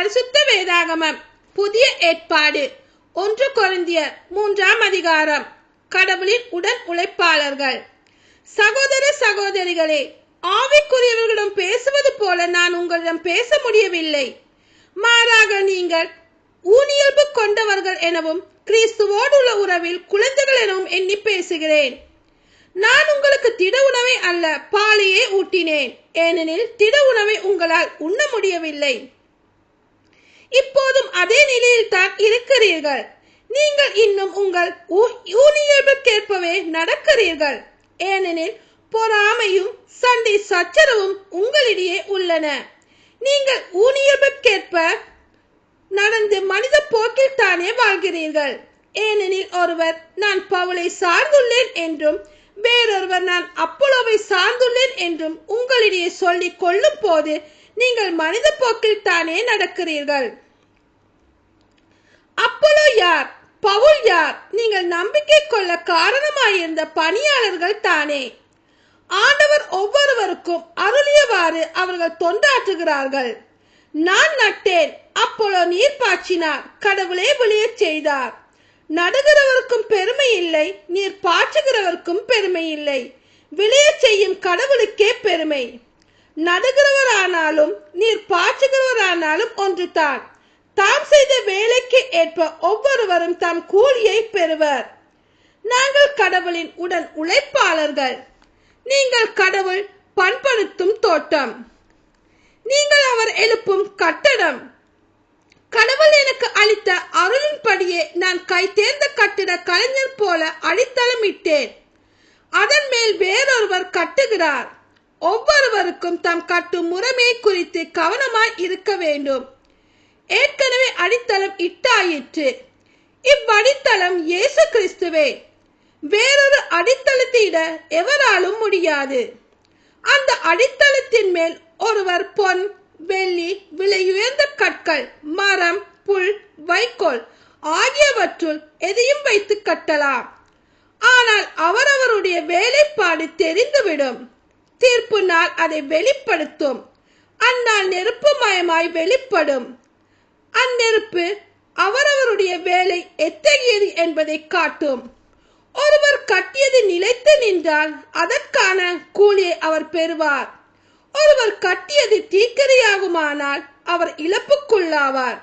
பரிசுத்த வேதாகமம். புதிய ஏற்பாடு. ஒன்று குறைந்திய மூன்றாம் அதிகாரம். கடவுளின் உடன் உழைப்பாளர்கள். சகோதர சகோதரிகளே ஆவிக்குரியவர்களிடம் பேசுவது போல நான் உங்களிடம் பேச முடியவில்லை. மாறாக நீங்கள் ஊனியல்பு கொண்டவர்கள் எனவும் கிறிஸ்துவோடு உள்ள உறவில் குழந்தைகள் எனவும் எண்ணி பேசுகிறேன். நான் உங்களுக்கு திட உணவை அல்ல பாலையே ஊட்டினேன். ஏனெனில் திட உணவை உங்களால் உண்ண முடியவில்லை. இப்போதும் அதே நிலையில் தான் இருக்கிறீர்கள். நீங்கள் இன்னும் உங்கள் ஊனியல்புக்கேற்பவே நடக்கிறீர்கள். ஏனெனில் பொறாமையும் சண்டை சச்சரவும் உங்களிடையே உள்ளன. நீங்கள் ஊனியல்புக்கேற்ப நடந்து மனித போக்கில் தானே வாழ்கிறீர்கள். ஏனெனில் ஒருவர் நான் பவுலை சார்ந்துள்ளேன் என்றும் வேறொருவர் நான் அப்போலோவை சார்ந்துள்ளேன் என்றும் உங்களிடையே சொல்லிக் கொள்ளும் போது நீங்கள் மனித போக்கில் தானே நடக்கிறீர்கள். அப்போலோ யார்? பவுல் யார்? நீங்கள் நம்பிக்கை கொள்ள காரணமாயிருந்த பணியாளர்கள் தானே. ஆண்டவர் ஒவ்வொருவருக்கும் அருளியவாறு அவர்கள் தொண்டாற்றுகிறார்கள். நான் நட்டேன் அப்போலோ நீர் பாய்ச்சினார் கடவுளே விளையச் செய்தார். நடுகிறவருக்கும் பெருமை இல்லை நீர் பாய்ச்சுகிறவருக்கும் பெருமை இல்லை. விளையச் செய்யும் கடவுளுக்கே பெருமை. நடுகிறவரானாலும் நீர் பாய்ச்சுகிறவரானாலும் ஒன்றுதான். தாம் செய்த வேலைக்கு ஏற்ப ஒவ்வொருவரும் தம் கூலியை பெறுவர். நாங்கள் கடவுளின் உடன் உழைப்பாளர்கள். நீங்கள் கடவுள் பண்படுத்தும் தோட்டம். நீங்கள் அவர் எழுப்பும் கட்டடம். கடவுள் எனக்கு அளித்த அருளின்படியே நான் கை தேர்ந்த கட்டிட கலைஞர் போல அடித்தளமிட்டேன். அதன் மேல் வேறொருவர் கட்டுகிறார். ஒவ்வொருவருக்கும் தம் கட்டும் முறைமை குறித்து கவனமாய் இருக்க வேண்டும். ஏற்கனவே அடித்தளம் இட்டாயிற்று. இவ்வடித்தளம் இயேசு கிறிஸ்துவே. வேறொரு அடித்தளத்தை இட எவராலும் முடியாது. அந்த அடித்தளத்தின் மேல் ஒருவர் பொன் வெள்ளி விலையுயர்ந்த கற்கள் மரம் புல் வைக்கோல் ஆகியவற்றுள் எதையும் வைத்து கட்டலாம். ஆனால் அவரவருடைய வேலைப்பாடு தெரிந்துவிடும். தீர்ப்பு நாள் அதை வெளிப்படுத்தும். அந்நாள் நெருப்பு மயமாய் வெளிப்படும். அந்நெருப்பு அவரவருடைய வேலை எத்தகையது என்பதை காட்டும். ஒருவர் கட்டியது நிலைத்து நின்றால் அதற்கான கூலியை அவர் பெறுவார். ஒருவர் கட்டியது தீக்கரையாகுமானால் அவர் இழப்புக்குள்ளாவார்.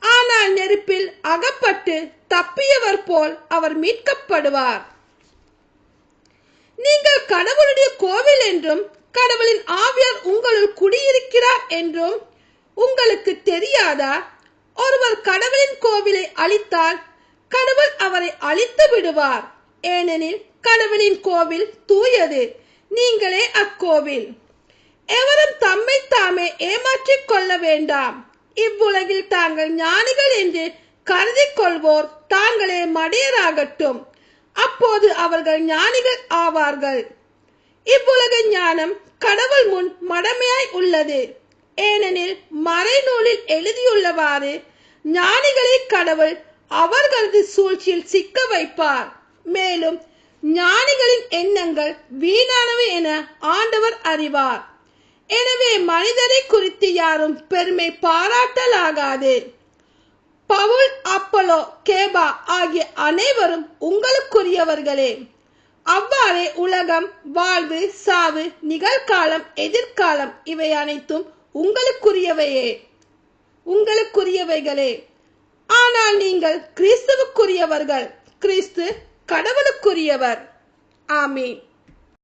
ஆனால் நெருப்பில் அகப்பட்டு தப்பியவர் போல் அவர் மீட்கப்படுவார். நீங்கள் கடவுளுடைய கோவில் என்றும் கடவுளின் ஆவியார் உங்களுள் குடியிருக்கிறார் என்றும் உங்களுக்கு தெரியாதா? ஒருவர் கடவுளின் கோவிலை அழித்தால் கடவுள் அவரை அழித்து விடுவார். ஏனெனில் கடவுளின் கோவில் தூயது. நீங்களே அக்கோவில். எவரும் தம்மை தாமே ஏமாற்றிக் கொள்ள வேண்டாம். இவ்வுலகில் தாங்கள் ஞானிகள் என்று கருதி கொள்வோர் தாங்களே மடியராகட்டும். அப்போது அவர்கள் ஞானிகள் ஆவார்கள். இவ்வுலக ஞானம் கடவுள் முன் மடமையாய் உள்ளது. ஏனெனில் மறைநூலில் எழுதியுள்ளவாறு ஞானிகளை கடவுள் அவர்களது சூழ்ச்சியில் சிக்க வைப்பார். மேலும் ஞானிகளின் எண்ணங்கள் வீணானவை என ஆண்டவர் அறிவார். எனவே மனிதரை குறித்து யாரும் பெருமை பாராட்டலாகாது. பவுல் அப்பலோ கேபா ஆகிய அனைவரும் உங்களுக்குரியவர்களே. அவ்வாறே உலகம் வாழ்வு சாவு நிகழ்காலம் எதிர்காலம் இவை அனைத்தும் உங்களுக்குரியவையே. உங்களுக்குரியவைகளே. ஆனால் நீங்கள் கிறிஸ்துவுக்குரியவர்கள் கிறிஸ்து கடவுளுக்குரியவர். ஆமீன்.